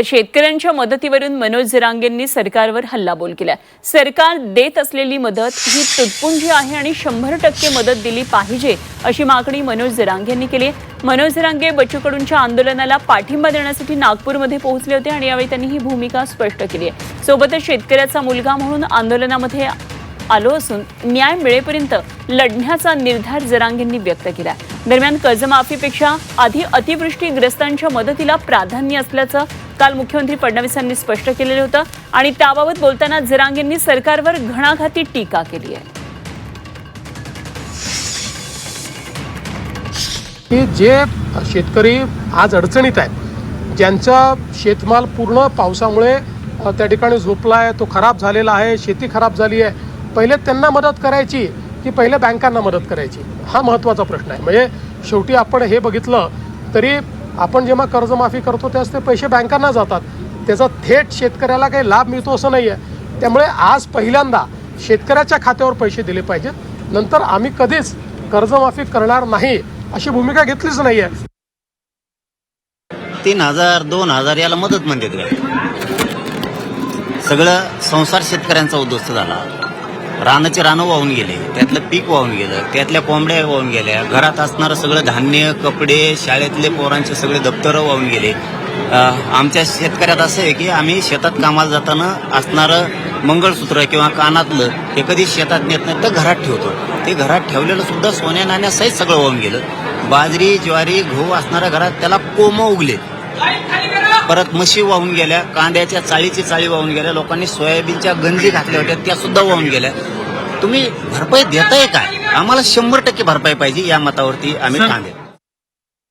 तर शेतकऱ्यांच्या मदतीवरून मनोज जरांगेंनी सरकारवर हल्लाबोल केला सरकार देत असलेली मदत ही तुटपुंजी आहे आणि शंभर टक्के मदत दिली पाहिजे अशी मागणी मनोज जरांगेंनी केली आहे. मनोज जरांगे बच्चूकडूंच्या आंदोलनाला पाठिंबा देण्यासाठी नागपूरमध्ये पोहोचले होते आणि यावेळी त्यांनी ही भूमिका स्पष्ट केली आहे. सोबतच शेतकऱ्याचा मुलगा म्हणून आंदोलनामध्ये आलो असून न्याय मिळेपर्यंत लढण्याचा निर्धार जरांगेंनी व्यक्त केला दरम्यान कर्जमाफीपेक्षा आधी अतिवृष्टीग्रस्तांच्या मदतीला प्राधान्य असल्याचं काल मुख्यमंत्री फडणवीसांनी स्पष्ट केलेलं होतं आणि त्याबाबत बोलताना झिरांगेंनी सरकारवर घणाघाती टीका केली आहे. की जे शेतकरी आज अडचणीत आहेत ज्यांचा शेतमाल पूर्ण पावसामुळे त्या ठिकाणी झोपला आहे तो खराब झालेला आहे शेती खराब झाली आहे पहिले त्यांना मदत करायची की पहिले बँकांना मदत करायची? हा महत्त्वाचा प्रश्न आहे. म्हणजे शेवटी आपण हे बघितलं तरी आपण जेव्हा कर्जमाफी करतो त्याच ते पैसे बँकांना जातात. त्याचा थेट शेतकऱ्याला काही लाभ मिळतो असं नाही आहे त्यामुळे आज पहिल्यांदा शेतकऱ्याच्या खात्यावर पैसे दिले पाहिजेत. नंतर आम्ही कधीच कर्जमाफी करणार नाही अशी भूमिका घेतलीच नाही आहे तीन हजार दोन हजार याला मदत म्हणते सगळं संसार शेतकऱ्यांचा उद्ध्वस्त झाला. रानाचे रानं वाहून गेले त्यातलं पीक वाहून गेलं त्यातल्या कोंबड्या वाहून गेल्या घरात असणारं सगळं धान्य कपडे शाळेतले पोरांचे सगळे दप्तरं वाहून गेले. आमच्या शेतकऱ्यात असं आहे की आम्ही शेतात कामाला जाताना असणारं मंगळसूत्र किंवा कानातलं हे कधी शेतात नेत नाही तर घरात ठेवतो. ते घरात ठेवलेलं सुद्धा सोन्या नाण्यासहित सगळं वाहून गेलं. बाजरी ज्वारी गहू असणाऱ्या घरात त्याला कोमं उगले परत म्हशी वाहून गेल्या कांद्याच्या चाळीची चाळी वाहून गेल्या लोकांनी सोयाबीनच्या गंजी घातल्या होत्या त्या सुद्धा वाहून गेल्या. तुम्ही भरपाई देताय काय आम्हाला शंभर टक्के भरपाई पाहिजे या मतावरती आम्ही देतो